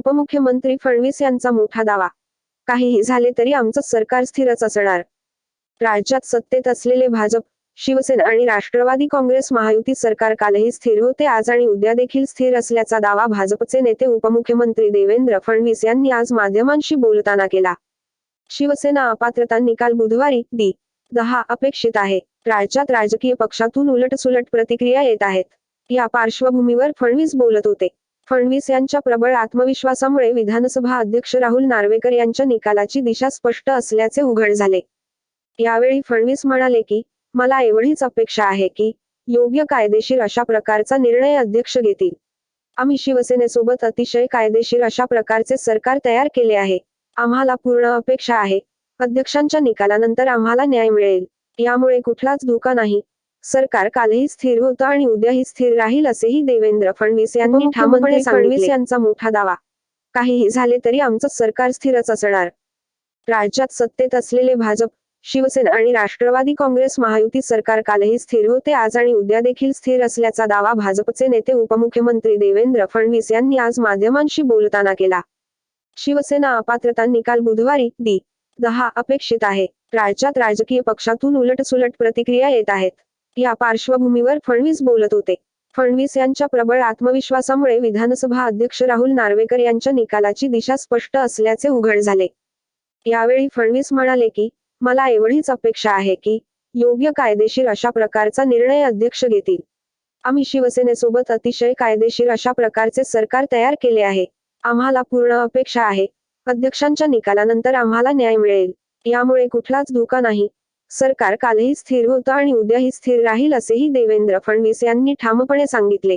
उपमुख्यमंत्री फडणवीस यांचा मोठा दावा. काहीही झाले तरी आमचं सरकार स्थिरच असणार. राज्यात सत्तेत असलेले भाजप शिवसेना आणि राष्ट्रवादी काँग्रेस महायुती सरकार कालही स्थिर होते. आज आणि उद्या देखील स्थिर असल्याचा दावा भाजपचे नेते उपमुख्यमंत्री देवेंद्र फडणवीस यांनी आज माध्यमांशी बोलताना केला. शिवसेना अपात्रता निकाल बुधवारी दी दहा अपेक्षित आहे. राज्यात राजकीय पक्षातून उलटसुलट प्रतिक्रिया येत आहेत. या पार्श्वभूमीवर फडणवीस बोलत होते. फडणवीस यांच्या प्रबळ आत्मविश्वासामुळे विधानसभा अध्यक्ष राहुल नार्वेकर यांच्या निकालाची दिशा स्पष्ट असल्याचे उघड झाले. यावेळी फडणवीस म्हणाले की मला एवढीच अपेक्षा आहे की योग्य कायदेशीर अशा प्रकारचा निर्णय अध्यक्ष घेतील. आम्ही शिवसेनेसोबत अतिशय कायदेशीर अशा प्रकारचे सरकार तयार केले आहे. आम्हाला पूर्ण अपेक्षा आहे. अध्यक्षांच्या निकालानंतर आम्हाला न्याय मिळेल. यामुळे कुठलाच धोका नाही. सरकार कालही स्थिर होतं आणि उद्याही स्थिर राहील असेही देवेंद्र फडणवीस यांनी ठामपणे फडणवीस यांचा मोठा दावा. काहीही झाले तरी आमचं सरकार स्थिरच असणार. राज्यात सत्तेत असलेले भाजप शिवसेना आणि राष्ट्रवादी काँग्रेस महायुती सरकार कालही स्थिर होते. आज आणि उद्या देखील स्थिर असल्याचा दावा भाजपचे नेते उपमुख्यमंत्री देवेंद्र फडणवीस यांनी आज माध्यमांशी बोलताना केला. शिवसेना अपात्रता निकाल बुधवारी दि दहा अपेक्षित आहे. राज्यात राजकीय पक्षातून उलटसुलट प्रतिक्रिया येत आहेत. या पार्श्वभूमीवर फडणवीस बोलत होते. फडणवीस यांच्या प्रबळ आत्मविश्वासामुळे विधानसभा अध्यक्ष राहुल नार्वेकर यांच्या निकालाची दिशा स्पष्ट असल्याचे उघड झाले. यावेळी फडणवीस म्हणाले की मला एवढीच अपेक्षा आहे की योग्य कायदेशीर अशा प्रकारचा निर्णय अध्यक्ष घेतील. आम्ही शिवसेनेसोबत अतिशय कायदेशीर अशा प्रकारचे सरकार तयार केले आहे. आम्हाला पूर्ण अपेक्षा आहे. अध्यक्षांच्या निकालानंतर आम्हाला न्याय मिळेल. यामुळे कुठलाच धोका नाही. सरकार कालही स्थिर होतं आणि उद्याही स्थिर राहील असेही देवेंद्र फडणवीस यांनी ठामपणे सांगितले.